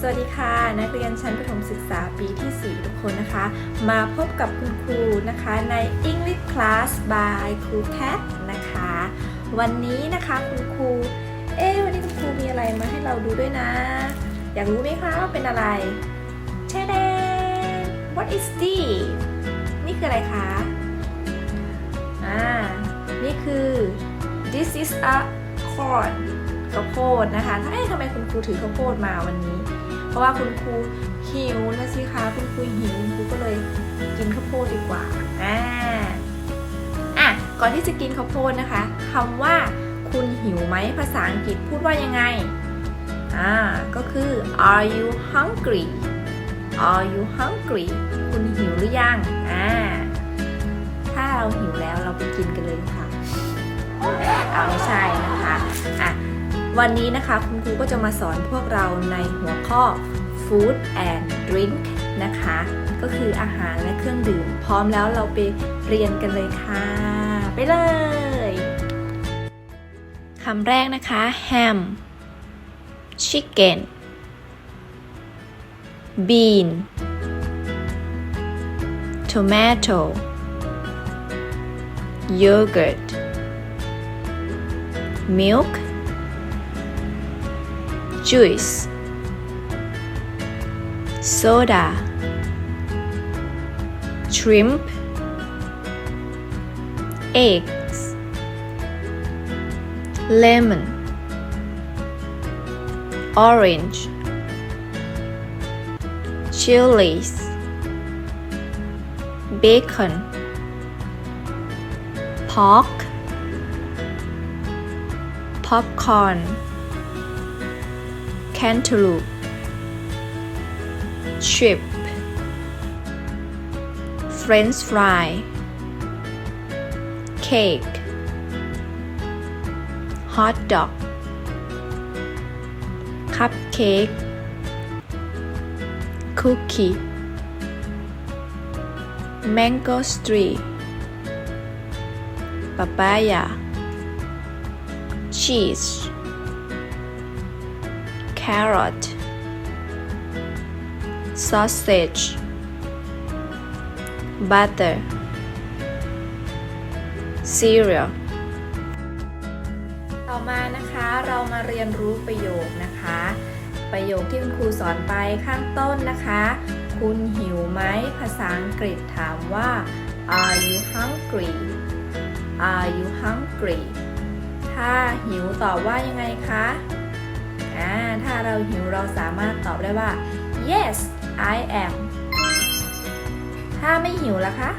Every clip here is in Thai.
สวัสดีค่ะ นักเรียนชั้นประถมศึกษาปีที่ 4 ทุกคนนะคะ มาพบกับคุณครูนะคะใน English Class by ครู Cat นะคะ วันนี้นะคะคุณครู เอ๊วันนี้คุณครูมีอะไรมาให้เราดูด้วยนะ อยากรู้ไหมคะว่าเป็นอะไรเชเดน What is this นี่คืออะไรคะอ่านี่คือ this is a corn ข้าวโพดนะคะถ้าเอ๊ะทำไมคุณครูถือข้าวโพดมาวันนี้ ราะว่าคุณครูหิวนะสิคะคุณครูหิวคุณครูก็เลยกินข้าวโพดดีกว่าอ่าอะก่อนที่จะกินข้าวโพดนะคะคำว่าคุณหิวไหมภาษาอังกฤษพูดว่ายังไงอ่าก็คือ are you hungry are you hungry คุณหิวหรือยังอ่าถ้าเราหิวแล้วเราไปกินกันเลยค่ะเอาไม่ใช่นะคะอะ วันนี้นะคะคุณครูก็จะมาสอนพวกเราในหัวข้อ food and drink นะคะ ก็คืออาหารและเครื่องดื่ม พร้อมแล้วเราไปเรียนกันเลยค่ะ ไปเลยคำแรกนะคะ ham chicken bean tomato yogurt milk juice soda shrimp eggs lemon orange chilies bacon pork popcorn cantaloupe chip french fry cake hot dog cupcake cookie mango street papaya cheese carrot sausage butter cereal ต่อมานะคะเรามาเรียนรู้ประโยคนะคะ ประโยคที่คุณครูสอนไปข้างต้นนะคะ คุณหิวไหมภาษาอังกฤษถามว่า are you hungry are you hungry ถ้าหิวตอบว่ายังไงคะ อ่าถ้าเราหิวเราสามารถตอบได้ว่า yes I am ถ้าไม่หิวล่ะคะ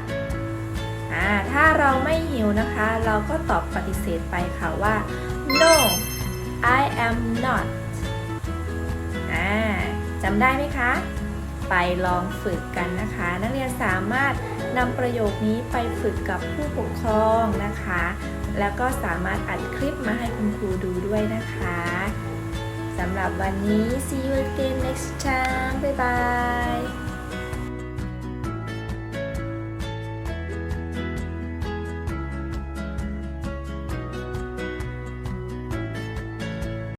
อ่าถ้าเราไม่หิวนะคะ เราก็ตอบปฏิเสธไปค่ะว่า no I am not อ่าจำได้ไหมคะ ไปลองฝึกกันนะคะ นักเรียนสามารถนำประโยคนี้ไปฝึกกับผู้ปกครองนะคะ แล้วก็สามารถอัดคลิปมาให้คุณครูดูด้วยนะคะ สำหรับวันนี้ see you again next time บ๊ายบาย